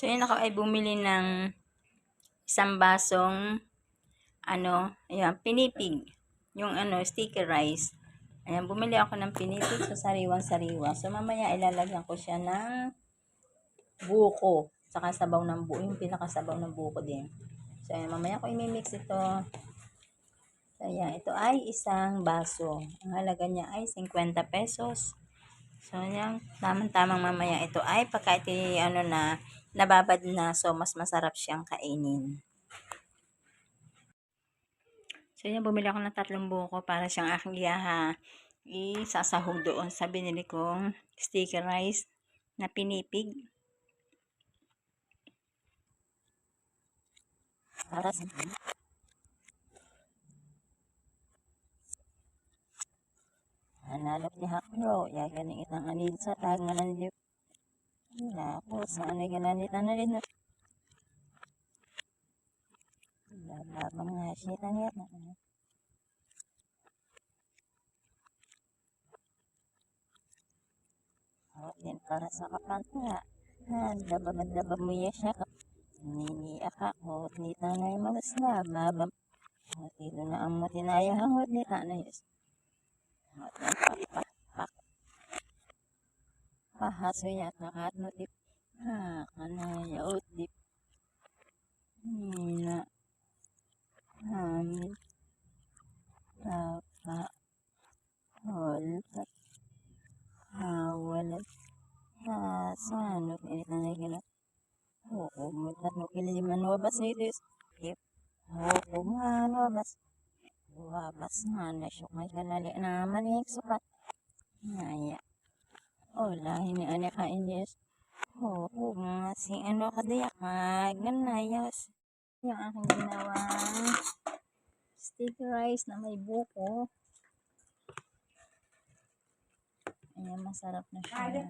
So, yun ako ay bumili ng isang basong ano, ayan, pinipig. Yung ano, sticky rice. Ayan, bumili ako ng pinipig sa sariwang-sariwa. So, mamaya ilalagyan ko siya ng buko. Saka sabaw ng buko. Yung pinakasabaw ng buko din. So, ayan, mamaya ko imimix ito. So, ayan, ito ay isang baso. Ang halaga niya ay 50 pesos. So, ayan, tamang-tamang mamaya ito ay pagka ano na, nababad na. So, mas masarap siyang kainin. So, yan, bumili ako ng tatlong buko para siyang aking iyaha isasahog doon sa binili kong sticky rice na pinipig. Para sa Hanalap ni Hakro, ya ganing itang anid sa tangan niyo. Wala po, sana gananit na rin. Wala mga sita niya. Oh, din para sa kapanta. Dabag-daba mo yan siya. Nini aka ko, ni tanay magas na, mabam. Tilo na ang matinaya hangot ni tanay. Hangot na pak, Pahaso yan, nakat mo tip. Ha, kanaya, o tip. Nina. Hamil. Tapa. Holpat. Hawalat. Hasanot. Ini tanay gina. Oo, mutat mo kiliman wabas nito. Tip. Oo, man wabas. Wabas na siya. May kanali naman yung sukat. Naya. Ola, ini anak ka inyes. Oo, nga si ano ka diyak. Magnanayos. Yung aking ginawang sticky rice na may buko. Ayan, masarap na siya.